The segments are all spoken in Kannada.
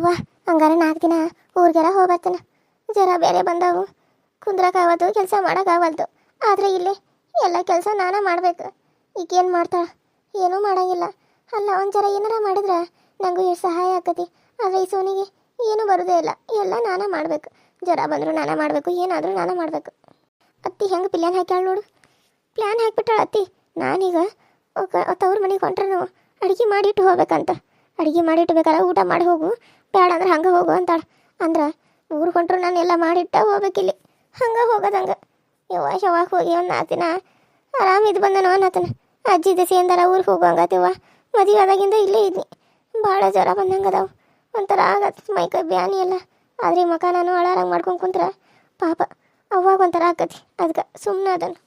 ಯವ್ವ ಹಂಗಾರೆ ನಾಲ್ಕು ದಿನ ಊರಿಗೆಲ್ಲ ಹೋಗ್ಬರ್ತೇನೆ. ಜ್ವರ ಬೇರೆ ಬಂದವು. ಕುಂದ್ರಕ್ಕಾಗದು ಕೆಲಸ ಮಾಡೋಕ್ಕಾಗಲ್ದು ಆದರೆ ಇಲ್ಲಿ ಎಲ್ಲ ಕೆಲಸ ನಾನೇ ಮಾಡಬೇಕು. ಈಗೇನು ಮಾಡ್ತಾಳೆ? ಏನೂ ಮಾಡಂಗಿಲ್ಲ. ಅಲ್ಲ ಒಂದು ಜರ ಏನಾರ ಮಾಡಿದ್ರೆ ನನಗೂ ಎಷ್ಟು ಸಹಾಯ ಆಕತಿ ಆದರೆ ಈ ಸೋನಿಗೆ ಏನೂ ಬರೋದೇ ಇಲ್ಲ. ಎಲ್ಲ ನಾನೇ ಮಾಡಬೇಕು. ಜ್ವರ ಬಂದರೂ ನಾನೇ ಮಾಡಬೇಕು, ಏನಾದರೂ ನಾನೇ ಮಾಡಬೇಕು. ಅತ್ತಿ ಹೆಂಗೆ ಪ್ಲ್ಯಾನ್ ಹಾಕ್ಯಾಳ ನೋಡು. ಪ್ಲ್ಯಾನ್ ಹಾಕ್ಬಿಟ್ಟಾಳ ಅತ್ತಿ. ನಾನೀಗ ತವ್ರ ಮನೆಗೆ ಹೊಂಟ್ರೆ ನಾವು ಅಡುಗೆ ಮಾಡಿಟ್ಟು ಹೋಗ್ಬೇಕಂತ. ಅಡುಗೆ ಮಾಡಿಟ್ಟು ಬೇಕಾದ್ರೆ ಊಟ ಮಾಡಿ ಹೋಗು. ಬೇಡ ಅಂದ್ರೆ ಹಂಗೆ ಹೋಗು ಅಂತಾಳೆ. ಅಂದ್ರೆ ಊರು ಹೊಂಟ್ರು ನಾನು ಎಲ್ಲ ಮಾಡಿಟ್ಟ ಹೋಗ್ಬೇಕಿಲ್ಲಿ ಹಂಗೆ ಹೋಗೋದಂಗೆ. ಯವ್ವ ಶವಾಗ ಹೋಗಿ ಒಂದು ದಿನ ಆರಾಮ ಇದು ಬಂದನೋ ಅನ್ನತನ. ಅಜ್ಜಿ ದಸಿ ಅಂದಾರ ಊರಿಗೆ ಹೋಗಂಗತಿವ ಮದುವೆ ಆದಾಗಿಂದ ಇಲ್ಲೇ ಇದ್ನಿ. ಭಾಳ ಜ್ವರ ಬಂದಂಗೆ ಅದಾವು. ಒಂಥರ ಆಗತ್ತೆ ಮೈಕೈ ಬ್ಯಾನಿ ಎಲ್ಲ. ಆದ್ರೆ ಮಕ ನಾನು ಅಳಾರಂಗೆ ಮಾಡ್ಕೊಂಡು ಕುಂತ್ರ ಪಾಪ ಅವಾಗ ಒಂಥರ ಆಗತಿ ಅದಕ್ಕೆ ಸುಮ್ಮನೆ ಅದನ್ನು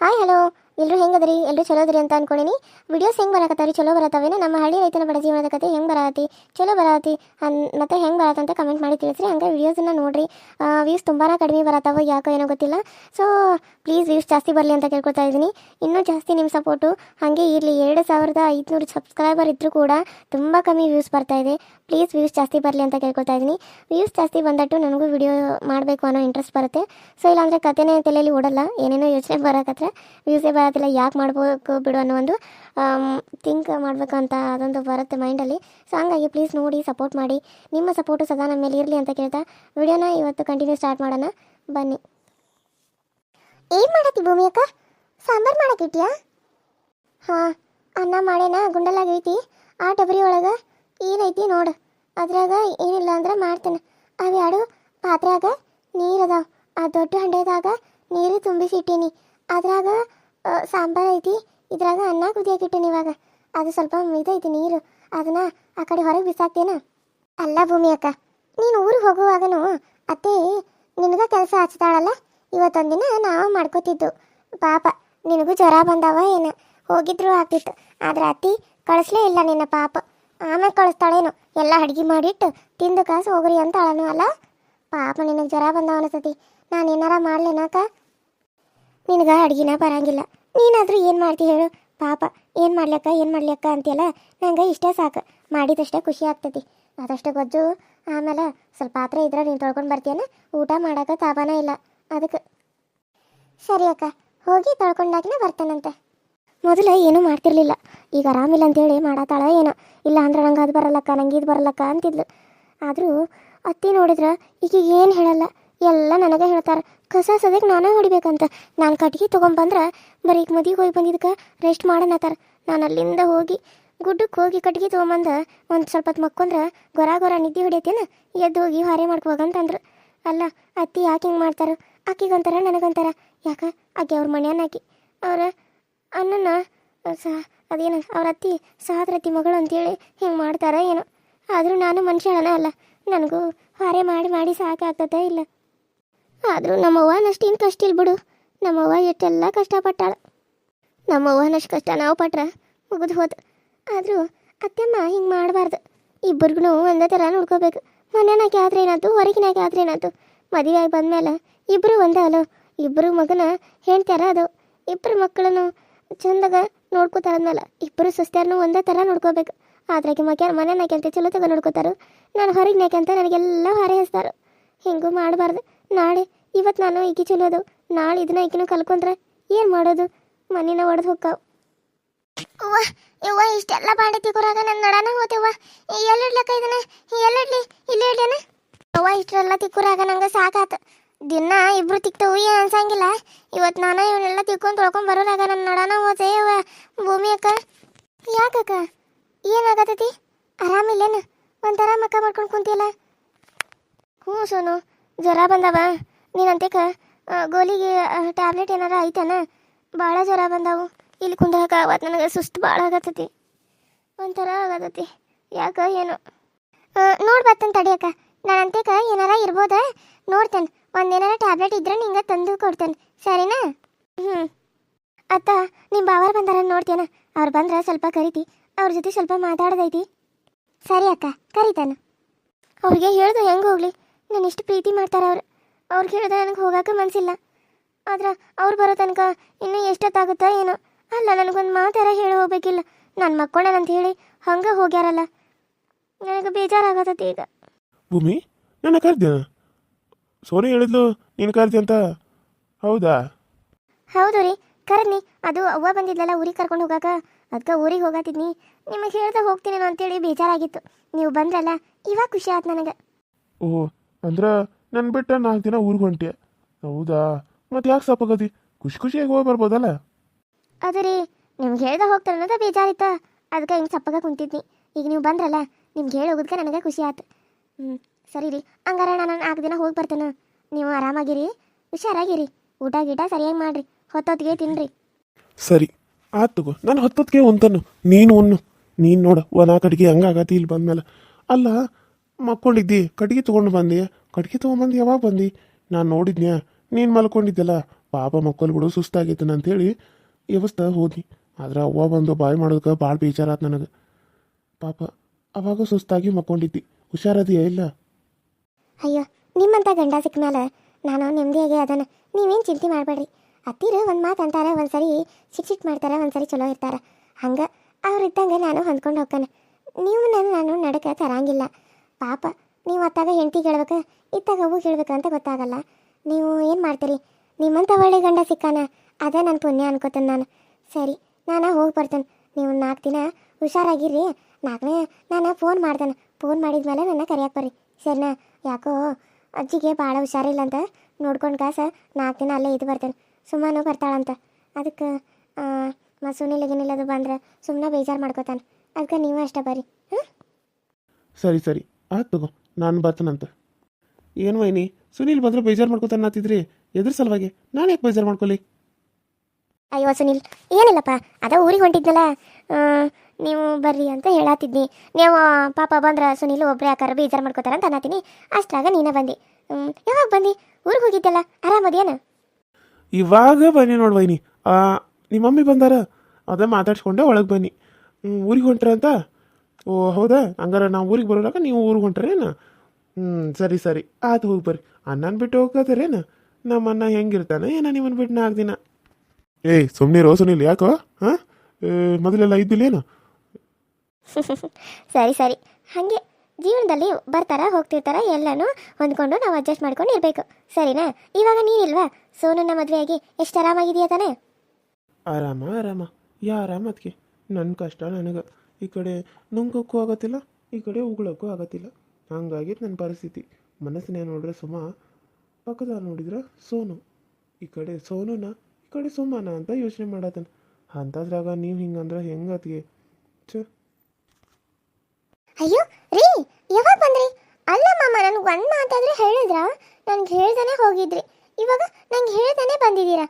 ಹಾಯ್ ಹಲೋ ಎಲ್ಲರೂ ಹೆಂಗದ್ರಿ? ಎಲ್ಲರೂ ಚಲೋ ಅದ್ರಿ ಅಂತ ಅನ್ಕೊಂಡಿನಿ. ವಿಡಿಯೋಸ್ ಹೆಂಗೆ ಬರಕತ್ತಾರಿ ಚಲೋ ಬರತ್ತವೇನ? ನಮ್ಮ ಹಳ್ಳಿ ರೈತನ ಬಡ ಜೀವನದ ಕತೆ ಹೆಂಗೆ ಬರತ್ತಿ ಚಲೋ ಬರತ್ತಿ ಅನ್, ಮತ್ತೆ ಹೆಂಗೆ ಬರತ್ತಂತ ಕಮೆಂಟ್ ಮಾಡಿ ತಿಳಿಸ್ರಿ. ಹಂಗೆ ವೀಡಿಯೋಸನ್ನ ನೋಡ್ರಿ. ವ್ಯೂಸ್ ತುಂಬಾ ಕಡಿಮೆ ಬರತ್ತವ, ಯಾಕೋ ಏನೋ ಗೊತ್ತಿಲ್ಲ. ಸೊ ಪ್ಲೀಸ್ ವ್ಯೂಸ್ ಜಾಸ್ತಿ ಬರಲಿ ಅಂತ ಕೇಳ್ಕೊತಾ ಇದ್ದೀನಿ. ಇನ್ನೂ ಜಾಸ್ತಿ ನಿಮ್ಮ ಸಪೋರ್ಟು ಹಾಗೆ ಇರಲಿ, ಎರಡು ಸಾವಿರದ ಐದುನೂರು ಸಬ್ಸ್ಕ್ರೈಬರ್ ಇದ್ದರೂ ಕೂಡ ತುಂಬ ಕಮ್ಮಿ ವ್ಯೂಸ್ ಬರ್ತಾ ಇದೆ. ಪ್ಲೀಸ್ ವ್ಯೂಸ್ ಜಾಸ್ತಿ ಬರಲಿ ಅಂತ ಕೇಳ್ಕೊತಾ ಇದ್ದೀನಿ. ವ್ಯೂಸ್ ಜಾಸ್ತಿ ಬಂದಟ್ಟು ನನಗೂ ವಿಡಿಯೋ ಮಾಡಬೇಕು ಅನ್ನೋ ಇಂಟ್ರೆಸ್ಟ್ ಬರುತ್ತೆ. ಸೊ ಇಲ್ಲಾಂದರೆ ಕತೆನೇ ತಲೆಯಲ್ಲಿ ಓಡಲ್ಲ. ಏನೇನೋ ಯೋಚನೆ ಬರೋಕತ್ರ. ವ್ಯೂಸೇ ಬರೋದಿಲ್ಲ ಯಾಕೆ ಮಾಡಬೇಕು ಬಿಡು ಅನ್ನೋ ಒಂದು ಥಿಂಕ್ ಮಾಡಬೇಕಂತ ಅದೊಂದು ಬರುತ್ತೆ ಮೈಂಡಲ್ಲಿ. ಸೊ ಹಂಗಾಗಿ ಪ್ಲೀಸ್ ನೋಡಿ ಸಪೋರ್ಟ್ ಮಾಡಿ. ನಿಮ್ಮ ಸಪೋರ್ಟು ಸದಾ ನಮ್ಮ ಮೇಲೆ ಇರಲಿ ಅಂತ ಕೇಳ್ತಾ ವಿಡಿಯೋನ ಇವತ್ತು ಕಂಟಿನ್ಯೂ ಸ್ಟಾರ್ಟ್ ಮಾಡೋಣ. ಬನ್ನಿ. ಏನು ಮಾಡತ್ತಿ ಭೂಮಿ ಅಕ್ಕ? ಸಾಂಬಾರು ಮಾಡೋಕ್ಕಿಟ್ಟಿಯಾ ಹಾಂ, ಅನ್ನ ಮಾಡೇನ ಗುಂಡಲಾಗೈತಿ ಆ ಡಬರಿ ಒಳಗೆ ಏನೈತಿ ನೋಡು. ಅದ್ರಾಗ ಏನಿಲ್ಲ ಅಂದ್ರೆ ಮಾಡ್ತೇನೆ. ಅವೆರಡು ಪಾತ್ರೆಯಾಗ ನೀರು ಅದಾವ. ಆ ದೊಡ್ಡ ಹಂಡೆದಾಗ ನೀರು ತುಂಬಿಸಿಟ್ಟೀನಿ. ಅದ್ರಾಗ ಸಾಂಬಾರ್ ಐತಿ. ಇದ್ರಾಗ ಅನ್ನ ಕುದಿಯಾಕಿಟ್ಟೇನೆ ಇವಾಗ. ಅದು ಸ್ವಲ್ಪ ಇದೈತಿ ನೀರು. ಅದನ್ನ ಆ ಕಡೆ ಹೊರಗೆ ಬಿಸಾಕ್ತೇನ? ಅಲ್ಲ ಭೂಮಿ ಅಕ್ಕ, ನೀನು ಊರಿಗೆ ಹೋಗುವಾಗನು ಅತ್ತೆ ನಿನಗ ಕೆಲಸ ಹಚ್ತಾಳಲ್ಲ ಇವತ್ತೊಂದಿನ ನಾವು ಮಾಡ್ಕೋತಿದ್ದು. ಪಾಪ, ನಿನಗೂ ಜ್ವರ ಬಂದವ ಏನ? ಹೋಗಿದ್ರು ಆಗ್ತಿತ್ತು. ಆದ್ರೆ ಅತ್ತಿ ಕಳಿಸ್ಲೇ ಇಲ್ಲ ನಿನ್ನ ಪಾಪ. ಆಮೇಲೆ ಕಳಿಸ್ತಾಳೇನು? ಎಲ್ಲ ಅಡ್ಗೆ ಮಾಡಿಟ್ಟು ತಿಂದು ಕಾಸು ಹೋಗ್ರಿ ಅಂತ ಅಳನು ಅಲ್ಲ? ಪಾಪ, ನಿನಗೆ ಜ್ವರ ಬಂದವ ಅನಿಸ್ತತಿ ನಾನು ಏನಾರ ಮಾಡ್ಲೇನಾಕ ನಿನಗೆ ಅಡ್ಗಿನ ಬರಂಗಿಲ್ಲ. ನೀನಾದರೂ ಏನು ಮಾಡ್ತಿ ಹೇಳು. ಪಾಪ, ಏನು ಮಾಡ್ಲಕ್ಕ ಏನು ಮಾಡ್ಲಕ್ಕ ಅಂತೀಯಲ್ಲ, ನಂಗೆ ಇಷ್ಟೇ ಸಾಕು. ಮಾಡಿದಷ್ಟೇ ಖುಷಿ ಆಗ್ತತಿ. ಅದಷ್ಟು ಗೊಜ್ಜು. ಆಮೇಲೆ ಸ್ವಲ್ಪ ಪಾತ್ರೆ ಇದ್ರೆ ನೀನು ತೊಳ್ಕೊಂಡು ಬರ್ತೀಯನ? ಊಟ ಮಾಡೋಕೆ ತಾಪನ ಇಲ್ಲ. ಅದಕ್ಕೆ ಸರಿ ಅಕ್ಕ, ಹೋಗಿ ತೊಳ್ಕೊಂಡಾಗಿನ ಬರ್ತಾನಂತೆ. ಮೊದಲು ಏನೂ ಮಾಡ್ತಿರ್ಲಿಲ್ಲ. ಈಗ ಆರಾಮಿಲ್ಲ ಅಂತೇಳಿ ಮಾಡತ್ತಾಳ ಏನೋ. ಇಲ್ಲ ಅಂದ್ರೆ ನಂಗೆ ಅದು ಬರಲ್ಲಕ್ಕ, ನಂಗೆ ಇದು ಬರಲ್ಲಕ್ಕ ಅಂತಿದ್ಲು. ಆದರೂ ಅತ್ತಿ ನೋಡಿದ್ರೆ ಈಗೀಗ ಏನು ಹೇಳಲ್ಲ. ಎಲ್ಲ ನನಗೆ ಹೇಳ್ತಾರೆ. ಕಸ ಸದ್ಯಕ್ಕೆ ನಾನೇ ಹೊಡಿಬೇಕಂತ ನಾನು ಕಟ್ಗೆ ತೊಗೊಂಬಂದ್ರೆ ಬರೀ ಈಗ ಮದಿಗೆ ಹೋಗಿ ಬಂದಿದ್ದಕ್ಕೆ ರೆಸ್ಟ್ ಮಾಡೋಣತ್ತಾರ. ನಾನು ಅಲ್ಲಿಂದ ಹೋಗಿ ಗುಡ್ಡಕ್ಕೆ ಹೋಗಿ ಕಟ್ಗೆ ತೊಗೊಂಬಂದು ಒಂದು ಸ್ವಲ್ಪ ಹೊತ್ತು ಮಕ್ಕೊಂಡ್ರೆ ಗೊರ ಗೊರ ನಿದ್ದೆ ಹೊಡಿಯತ್ತೇನ? ಎದ್ದು ಹೋಗಿ ಹಾರೆ ಮಾಡ್ಕೋಗಂತಂದ್ರು ಅಲ್ಲ, ಅತ್ತಿ ಯಾಕೆ ಹಿಂಗೆ ಮಾಡ್ತಾರೆ? ಆಕಿಗೊಂಥರ ನನಗಂತಾರ. ಯಾಕೆ? ಆಕೆ ಅವ್ರ ಮನ್ಯಾನ ಆಕಿ ಅವರ ಅಣ್ಣನ ಸಹ ಅದೇನು, ಅವ್ರ ಅತ್ತಿ ಸಹದ್ರತಿ ಮಗಳು ಅಂತೇಳಿ ಹಿಂಗೆ ಮಾಡ್ತಾರ ಏನೋ. ಆದರೂ ನಾನು ಮನುಷ್ಯಳನ ಅಲ್ಲ. ನನಗೂ ಹಾರೆ ಮಾಡಿ ಮಾಡಿ ಸಾಕಾಗ್ತದೆ ಇಲ್ಲ? ಆದರೂ ನಮ್ಮವ್ವ ನಷ್ಟೇನು ಕಷ್ಟ ಇಲ್ಲ ಬಿಡು. ನಮ್ಮವ್ವ ಎಷ್ಟೆಲ್ಲ ಕಷ್ಟಪಟ್ಟಾಳ. ನಮ್ಮವ್ವನಷ್ಟು ಕಷ್ಟ ನಾವು ಪಟ್ರ ಮುಗಿದು ಹೋದ. ಆದರೂ ಅತ್ತೆಮ್ಮ ಹಿಂಗೆ ಮಾಡಬಾರ್ದು. ಇಬ್ಬರಿಗೂ ಒಂದೇ ಥರ ನೋಡ್ಕೋಬೇಕು. ಮನೆಯಾಗೆ ಆದ್ರೆ ಏನಾಯ್ತು ಹೊರಗಿನಾಗೆ ಆದ್ರೆ ಏನಾಯ್ತು? ಮದುವೆ ಆಗಿ ಬಂದಮೇಲೆ ಇಬ್ಬರು ಒಂದೇ ಅಲ್ಲೋ? ಇಬ್ಬರು ಮಗನ ಹೇಳ್ತಾರ ಅದು? ಇಬ್ಬರು ಮಕ್ಕಳನ್ನು ಚಂದಾಗ ನೋಡ್ಕೋತಾರದ್ಮೇಲೆ ಇಬ್ಬರು ಸುಸ್ತಾರನು ಒಂದೇ ಥರ ನೋಡ್ಕೋಬೇಕು. ಆದ್ರಾಗೆ ಮಗ ಮನೆಯಾಗೆ ಅಂತ ಚಲೋ ತಗೋ ನೋಡ್ಕೋತಾರು? ನಾನು ಹೊರಗಿನಾಕೆ ಅಂತ ನನಗೆಲ್ಲ ಹೊರೆ ಹಚ್ತಾರೆ ಹಿಂಗೂ ಮಾಡಬಾರ್ದು. ನಾಳೆ ಇವತ್ತು ನಾನು ಈಕಿ ಚಲೋದು ನಾಳೆ ಇದನ್ನ ಈಕಿನೂ ಕಲ್ಕೊಂಡ್ರೆ ಏನು ಮಾಡೋದು? ಮನಿನ ಒಡೆದು ಹೋಗ್ತಾವ ಅವ್ವ, ಯವ್ವ, ಇಷ್ಟೆಲ್ಲ ಬಾಂಡೆ ತಿಕ್ಕೋರಾಗ ನನ್ನ ನಡಾನ ಹೋತೆವ್ವ ಎಲ್ಲಿಡ್ಲಕ್ಕ ಇದನ್ನ? ಎಲ್ಲಿಡ್ಲಿ? ಇಲ್ಲೇ ಇಡ್ಲೇನ? ಅವ್ವ ಇಷ್ಟೆಲ್ಲ ತಿಕ್ಕೋರಾಗ ನಂಗೆ ಸಾಕಾತ. ದಿನ ಇಬ್ರು ತಿಕ್ತವು, ಏನು ಅನ್ಸಂಗಿಲ್ಲ. ಇವತ್ತು ನಾನು ಇವನ್ನೆಲ್ಲ ತಿಕ್ಕೊಂಡು ತೊಳ್ಕೊಂಡು ಬರೋರಾಗ ನನ್ನ ನಡಾನ ಹೋತೆ ಅವ್ವ ಭೂಮಿ ಅಕ್ಕ. ಯಾಕಕ್ಕ ಏನಾಗತೈತಿ ಆರಾಮಿಲ್ಲೇನ? ಒಂಥರ ಮಕ್ಕ ಮಾಡ್ಕೊಂಡು ಕುಂತಿಲ್ಲ ಹ್ಞೂ ಸೋನು. ಜ್ವರ ಬಂದವ. ನೀನಂತೇಕ ಗೋಲಿಗೆ ಟ್ಯಾಬ್ಲೆಟ್ ಏನಾರ ಐತನ? ಭಾಳ ಜ್ವರ ಬಂದವು. ಇಲ್ಲಿ ಕುಂದ್ರಕ ಅವತ್ತು ನನಗೆ ಸುಸ್ತು ಭಾಳ ಆಗತ್ತತಿ ಒಂಥರ ಆಗತ್ತತಿ ಯಾಕ ಏನು? ನೋಡಿ ಬರ್ತೇನೆ ತಡಿಯಕ್ಕ ನಾನಂತೇಕ ಏನಾರ ಇರ್ಬೋದ? ನೋಡ್ತೇನೆ. ಒಂದೇನಾರ ಟ್ಯಾಬ್ಲೆಟ್ ಇದ್ರೆ ನಿಂಗೆ ತಂದು ಕೊಡ್ತೇನೆ. ಸರಿನಾ? ಹ್ಞೂ ಅತ್ತ ನಿಮ್ಮ ಬಾವರ್ ಬಂದಾರ ನೋಡ್ತೇನ. ಅವ್ರು ಬಂದ್ರೆ ಸ್ವಲ್ಪ ಕರಿತಿ. ಅವ್ರ ಜೊತೆ ಸ್ವಲ್ಪ ಮಾತಾಡೋದೈತಿ. ಸರಿ ಅಕ್ಕ, ಕರಿತಾನ. ಅವ್ರಿಗೆ ಹೇಳ್ದು ಹೆಂಗೆ ಹೋಗ್ಲಿ. ನಾನು ಎಷ್ಟು ಪ್ರೀತಿ ಮಾಡ್ತಾರೆ ಅವ್ರು. ಅವ್ರಿಗೆ ಹೇಳಿದ್ರೆ ನನಗೆ ಹೋಗಕ್ಕೆ ಮನಸ್ಸಿಲ್ಲ ಆದ್ರೆ ಅವ್ರು ಬರೋ ತನಕ ಇನ್ನೂ ಎಷ್ಟೊತ್ತಾಗುತ್ತಾ ಏನೋ. ಅಲ್ಲ ನನಗೊಂದು ಮಾತಾರ ಹೇಳಿ ಹೋಗ್ಬೇಕಿಲ್ಲ. ನಾನು ಮಕ್ಕೊಂಡನಂತ ಹೇಳಿ ಹಂಗೆ ಹೋಗ್ಯಾರಲ್ಲ. ನನಗೆ ಬೇಜಾರಾಗತ್ತೈತಿ ಈಗ. ಭೂಮಿ ನನ್ನ ಕರ್ದ್ಯ? ಸೋನಿ ಹೇಳಿದ್ಲು ನೀನು ಕರ್ದಿ ಅಂತ. ಹೌದಾ? ಹೌದು ರೀ. ಕರದ್ನಿ. ಅದು ಅವ್ವ ಬಂದಿದ್ಲಲ್ಲ ಊರಿಗೆ ಕರ್ಕೊಂಡು ಹೋಗಾಕ. ಅದಕ್ಕೆ ಊರಿಗೆ ಹೋಗತ್ತಿದ್ನಿ ನಿಮಗೆ ಹೇಳ್ದೆ ಹೋಗ್ತೀನಿ ಅಂತೇಳಿ ಬೇಜಾರಾಗಿತ್ತು. ನೀವು ಬಂದ್ರಲ್ಲ ಇವಾಗ ಖುಷಿ ಆಯ್ತು ನನಗೆ. ಓ ಅಂದ್ರೆ ನನ್ನ ಬಿಟ್ಟ ನಾಲ್ಕು ದಿನ ಊರಿಗೆ ಹೊಂಟೆ ಹೌದಾ? ಮತ್ತೆ ಯಾಕೆ ಸಾಪಾಗದಿ? ಖುಷಿ ಖುಷಿಯಾಗಿ ಹೋಗಿ ಬರ್ಬೋದಲ್ಲ? ಅದು ರೀ ನಿಮ್ಗೆ ಹೇಳ್ದೆ ಹೋಗ್ತಾರೆ ಬೇಜಾರಿತ ಬೇಜಾರಿತ್ತ. ಅದಕ್ಕೆ ಹಿಂಗೆ ಸಪ್ಪಗ ಕುಂತಿದ್ನಿ. ಈಗ ನೀವು ಬಂದ್ರಲ್ಲ ನಿಮ್ಗೆ ಹೇಳಿ ಹೋಗೋದಕ್ಕೆ ನನಗೆ ಖುಷಿ ಆಯ್ತು ಹ್ಞೂ ಸರಿ ರೀ ಹಂಗಾರೆ ನಾನು ನಾಲ್ಕು ದಿನ ಹೋಗಿ ಬರ್ತೇನೆ. ನೀವು ಆರಾಮಾಗಿರಿ. ಹುಷಾರಾಗಿರಿ. ಊಟ ಗೀಟ ಸರಿಯಾಗಿ ಮಾಡಿರಿ. ಹೊತ್ತೊತ್ತಿಗೆ ತಿನ್ರಿ. ಸರಿ. ಆತ್ ತಗೋ. ನಾನು ಹೊತ್ತೊತ್ತಿಗೆ ಉಂತನು ನೀನು ಉಣ್ಣು. ನೀನು ನೋಡು ಒಣ ಕಡೆಗೆ ಹಂಗಾಗತಿ ಇಲ್ಲಿ ಬಂದ್ಮೇಲೆ ಅಲ್ಲ ಮಕ್ಕೊಂಡಿದ್ದಿ ಕಟ್ಗೆ ತೊಗೊಂಡು ಬಂದಿ? ಕಟ್ಗೆ ತೊಗೊಂಬಂದು ಯಾವಾಗ ಬಂದು? ನಾನು ನೋಡಿದ್ನ್ಯಾ? ನೀನು ಮಲ್ಕೊಂಡಿದ್ದೆಲ್ಲ. ಪಾಪ ಮಕ್ಕಳು ಬಿಡು ಸುಸ್ತಾಗೈತೆ ಅಂತೇಳಿ ವ್ಯವಸ್ಥೆ ಹೋದ್ನಿ. ಆದ್ರೆ ಅವ್ವ ಬಂದು ಬಾಯ್ ಮಾಡೋದಕ್ಕೆ ಭಾಳ ಬೇಜಾರಾತ್ ನನಗೆ. ಪಾಪ, ಅವಾಗ ಸುಸ್ತಾಗಿ ಮಕ್ಕೊಂಡಿದ್ದಿ ಹುಷಾರದಿಯಾ ಇಲ್ಲ? ಅಯ್ಯೋ, ನಿಮ್ಮಂತ ಗಂಡ ಸಿಕ್ಕ ಮೇಲೆ ನಾನು ನೆಮ್ಮದಿಯಾಗಿ ಅದನ್ನು ನೀವೇನು ಚಿಂತೆ ಮಾಡಬೇಡ್ರಿ. ಅತ್ತಿರು ಒಂದು ಮಾತು ಅಂತಾರೆ ಒಂದು ಸರಿ ಸಿಟ್ ಮಾಡ್ತಾರೆ ಒಂದು ಸರಿ ಚಲೋ ಇರ್ತಾರೆ. ಹಂಗೆ ಅವ್ರು ಇದ್ದಂಗೆ ನಾನು ಹೊಂದ್ಕೊಂಡು ಹೋಗ್ತಾನೆ. ನೀವು ನಾನು ನಾನು ನಡಕ ತರಂಗಿಲ್ಲ. ಪಾಪ, ನೀವು ಅತ್ತಾಗ ಹೆಂಡತಿ ಹೇಳ್ಬೇಕು, ಇತ್ತಾಗ ಅವು ಕೇಳ್ಬೇಕು ಅಂತ ಗೊತ್ತಾಗಲ್ಲ. ನೀವು ಏನು ಮಾಡ್ತೀರಿ? ನಿಮ್ಮಂಥ ಒಳ್ಳೆ ಗಂಡ ಸಿಕ್ಕಾನ, ಅದೇ ನನ್ನ ಪುಣ್ಯ ಅನ್ಕೋತೀನಿ ನಾನು. ಸರಿ, ನಾನು ಹೋಗಿ ಬರ್ತೇನೆ. ನೀವು ನಾಲ್ಕು ದಿನ ಹುಷಾರಾಗಿರ್ರಿ. ನಾಲ್ಕನೇ ನಾನು ಫೋನ್ ಮಾಡ್ತೇನೆ. ಫೋನ್ ಮಾಡಿದ್ಮೇಲೆ ನನ್ನ ಕರಿಯಕ್ಕೆ ಬರ್ರಿ. ಸರಿನಾ? ಯಾಕೋ ಅಜ್ಜಿಗೆ ಭಾಳ ಹುಷಾರಿಲ್ಲ ಅಂತ ನೋಡ್ಕೊಂಡು ಕಾಸ ನಾಲ್ಕು ದಿನ ಅಲ್ಲೇ ಇದು ಬರ್ತೇನೆ. ಸುಮ್ಮನು ಬರ್ತಾಳಂತ. ಅದಕ್ಕೆ ಮಸೂನಿಲ್ಲ ಸುನಿಲ್ ಗಿನಿಲ್ ಬಂದ್ರೆ ಸುಮ್ಮನೆ ಬೇಜಾರು ಮಾಡ್ಕೋತಾನೆ. ಅದಕ್ಕೆ ನೀವು ಅಷ್ಟೇ ಬರ್ರಿ. ಹಾಂ ಸರಿ ಸರಿ. ಆತ್ ತಗೋ ನಾನು ಬರ್ತಾನಂತ ಏನು ವೈನಿ ಸುನೀಲ್ ಬಂದ್ರೆ ಬೇಜಾರು ಮಾಡ್ಕೋತಾನೆ ಅನ್ನತ್ತಿದ್ರಿ ಎದ್ರ ಸಲುವಾಗಿ ನಾನು ಯಾಕೆ ಬೇಜಾರು ಮಾಡ್ಕೊಳ್ಳಿ ಅಯ್ಯೋ ಸುನೀಲ್ ಏನಿಲ್ಲಪ್ಪ ಅದ ಊರಿಗೆ ಹೊಂಟಿದ್ನಲ್ಲ ನೀವು ಬರ್ರಿ ಅಂತ ಹೇಳತ್ತಿದ್ನಿ ನೀವು ಪಾಪ ಬಂದ್ರೆ ಸುನೀಲ್ ಒಬ್ಬರೇ ಯಾಕಾರ ಬೇಜಾರು ಮಾಡ್ಕೋತಾರ ಅಂತ ಅನ್ನತ್ತೀನಿ ಅಷ್ಟಾಗ ನೀನೇ ಬಂದಿ. ಯಾವಾಗ ಬಂದಿ? ಊರಿಗೆ ಹೋಗಿದ್ದಲ್ಲ ಆರಾಮದೇನು ಇವಾಗ ಬನ್ನಿ ನೋಡು ವೈನಿ. ಆ, ನಿಮ್ಮ ಮಮ್ಮಿ ಬಂದಾರ ಅದ ಮಾತಾಡ್ಸ್ಕೊಂಡೆ ಒಳಗೆ ಬನ್ನಿ. ಊರಿಗೆ ಹೊಂಟ್ರ ಅಂತ? ಓ ಹೌದಾ? ಹಂಗಾರೆ ನಾವು ಊರಿಗೆ ಬರೋದಾಗ ನೀವು ಊರಿಗೆ ಹೊಂಟ್ರೇನ? ಹ್ಞೂ ಸರಿ ಸರಿ. ಆತು ಹೋಗಿ ಬರ್ರಿ. ಅಣ್ಣನ ಬಿಟ್ಟು ಹೋಗ್ತಾರೇನ ನಮ್ಮ ಅಣ್ಣ ಹೆಂಗಿರ್ತಾನೆ? ಏನ ನಿಮ್ಮನ್ನು ಬಿಟ್ಟು ನಾಲ್ಕು ದಿನ? ಏಯ್ ಸುಮ್ಮನೆ ರೋಸನಿಲ್ಲ ಯಾಕೋ? ಹಾಂ? ಮೊದಲೆಲ್ಲ ಇದ್ದಿಲ್ಲೇನು? ಸರಿ ಸರಿ. ಹಾಗೆ ಜೀವನದಲ್ಲಿ ಬರ್ತಾರ ಹೋಗ್ತಿರ್ತಾರ ಎಲ್ಲನೂ ಹೊಂದ್ಕೊಂಡು ನಾವು ಅಡ್ಜಸ್ಟ್ ಮಾಡ್ಕೊಂಡು ಇರಬೇಕು. ಸರಿನಾ? ಇವಾಗ ನೀನಿಲ್ವಾ? ಸೋನನ್ನ ಮದುವೆಯಾಗಿ ಎಷ್ಟು ಆರಾಮಾಗಿದೆಯಾ ತಾನೇ? ಆರಾಮ ಆರಾಮ. ಯಾರಾಮ ಅದಕ್ಕೆ ನನ್ನ ಕಷ್ಟ ನನಗೆ. ಈ ಕಡೆ ನುಂಗೋಕ್ಕೂ ಆಗತ್ತಿಲ್ಲ ಈ ಕಡೆ ಉಗುಳಕ್ಕೂ ಆಗತ್ತಿಲ್ಲ. ಹಂಗಾಗಿತ್ತು ನನ್ನ ಪರಿಸ್ಥಿತಿ. ಮನಸ್ಸಿನ ನೋಡಿದ್ರೆ ಸುಮ ಪಕ್ಕದ ನೋಡಿದ್ರೆ ಸೋನು. ಈ ಕಡೆ ಸೋನುನ ಈ ಕಡೆ ಸುಮ್ಮನ ಅಂತ ಯೋಚನೆ ಮಾಡತ್ತೆ ಅಂಥದ್ರಾಗ ನೀವು ಹಿಂಗಂದ್ರೆ ಹೆಂಗತ್ಗೆ? ಛ. ಅಯ್ಯೋ ರೀ ಯಾವಾಗ ಬಂದ್ರಿ? ಅಲ್ಲ ಮಾಮ ನನ್ಗೆ ಒಂದು ಮಾತಾದ್ರೆ ಹೇಳಿದ್ರ? ನನ್ಗೆ ಹೇಳ್ದಾನೆ ಹೋಗಿದ್ರಿ. ಇವಾಗ ನಂಗೆ ಹೇಳ್ದಾನೆ ಬಂದಿದ್ದೀರಾ?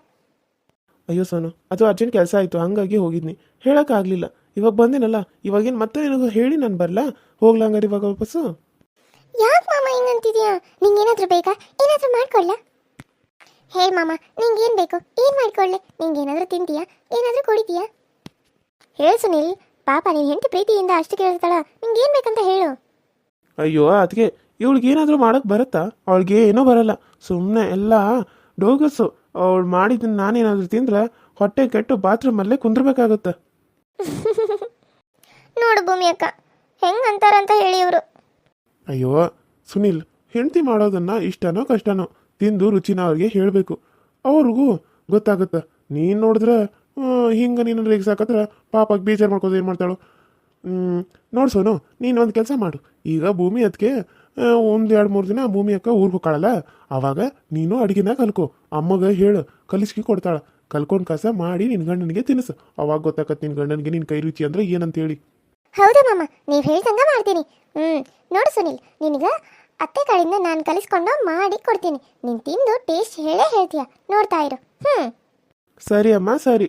ಅಯ್ಯೋ ಸೋನು ಅದು ಅರ್ಜೆಂಟ್ ಕೆಲಸ ಆಯಿತು ಹಂಗಾಗಿ ಹೋಗಿದ್ನಿ. ಹೇಳೋಕ್ಕಾಗಲಿಲ್ಲ. ಇವಾಗ ಬಂದೇನಲ್ಲ? ಇವಾಗೇನು ಮತ್ತೆ ನಿನಗೆ ಹೇಳಿ ನಾನು ಬರಲಾ? ಹೋಗ್ಲಾ ಹಂಗಾರೆ ಇವಾಗ ವಾಪಸ್ಸು? ಯಾಕೆ ಮಾಮ ಹಿಂಗಂತಿದ್ಯಾ? ನಿಂಗೆ ಏನಾದರೂ ಬೇಕಾ? ಏನಾದರೂ ಮಾಡ್ಕೊಳ್ಳ ಹೇ ಮಾಮ ನಿಂಗೆ ಏನು ಬೇಕು? ಏನು ಮಾಡ್ಕೊಳ್ಳೆ ನಿಂಗೆ ಏನಾದರೂ ತಿಂತೀಯಾ? ಏನಾದರೂ ಕುಡಿತೀಯಾ? ಹೇಳು ಸುನಿಲ್ ಪಾಪ ನೀನು ಹೆಂಡತಿ ಪ್ರೀತಿಯಿಂದ ಅಷ್ಟು ಕೇಳ್ತಾಳ ನಿಂಗೆ ಏನು ಬೇಕಂತ ಹೇಳು. ಅಯ್ಯೋ ಅದಕ್ಕೆ ಇವಳಿಗೆ ಏನಾದರೂ ಮಾಡೋಕ್ಕೆ ಬರುತ್ತಾ? ಅವಳಿಗೆ ಏನೋ ಬರಲ್ಲ. ಸುಮ್ಮನೆ ಎಲ್ಲ ಡೋಗಸು. ಅವಳು ಮಾಡಿದ್ದನ್ನ ನಾನೇನಾದರೂ ತಿಂದ್ರೆ ಹೊಟ್ಟೆ ಕೆಟ್ಟು ಬಾತ್ರೂಮಲ್ಲೇ ಕುಂದ್ರಬೇಕಾಗತ್ತೆ. ನೋಡು ಭೂಮಿ ಅಕ್ಕ. ಹೆಂಗ್ ಅಂತಾರಂತ ಹೇಳಿ ಇವರು. ಅಯ್ಯೋ, ಸುನಿಲ್, ಹೆಂಡತಿ ಮಾಡೋದನ್ನ ಇಷ್ಟನೋ ಕಷ್ಟನೋ ತಿಂದು ರುಚಿನ ಅವ್ರಿಗೆ ಹೇಳಬೇಕು. ಅವ್ರಿಗೂ ಗೊತ್ತಾಗುತ್ತೆ. ನೀನು ನೋಡಿದ್ರೆ ಹಿಂಗೆ ನೀನು ರೇಗಿಸಾಕತ್ರ ಪಾಪಕ್ಕೆ ಬೇಜಾರು ಮಾಡ್ಕೋದು ಏನು ಮಾಡ್ತಾಳು. ನೋಡು ಸೋನು, ನೀನು ಒಂದು ಕೆಲಸ ಮಾಡು. ಈಗ ಭೂಮಿ ಅದಕ್ಕೆ ಒಂದು ಎರಡು ಮೂರು ದಿನ ಭೂಮಿ ಅಕ್ಕ ಊರಿಗೆ ಹೋಗ್ಕಾಳಲ್ಲ ಆವಾಗ ನೀನು ಅಡುಗೆನ ಕಲ್ಕೋ. ಅಮ್ಮಗ ಹೇಳು, ಕಲಿಸ್ಕಿ ಕೊಡ್ತಾಳ. ಕಲ್ಕೊಂಡು ಕಸ ಮಾಡಿ ನಿನ್ನ ಗಂಡನಿಗೆ ತಿನ್ನಿಸು. ಅವಾಗ ಗೊತ್ತಾಗತ್ತೆ ನಿನ್ನ ಗಂಡನಿಗೆ ನಿನ್ನ ಕೈ ರುಚಿ ಅಂದ್ರೆ ಏನಂತ ಹೇಳಿ ಹೌದು ಮಾಮ ನೀವು ಹೇಳ್ದಂಗೆ ಮಾಡ್ತೀನಿ. ಹ್ಞೂ ನೋಡು ಸುನಿಲ್ ನಿನಗೆ ಅತ್ತೆ ಕಡೆಯಿಂದ ನಾನು ಕಲಿಸ್ಕೊಂಡು ಮಾಡಿ ಕೊಡ್ತೀನಿ. ನೀನು ತಿಂದು ಟೇಸ್ಟ್ ಹೇಳೇ ಹೇಳ್ತೀಯ. ನೋಡ್ತಾ ಇರು. ಹ್ಞೂ ಸರಿ ಅಮ್ಮ ಸರಿ.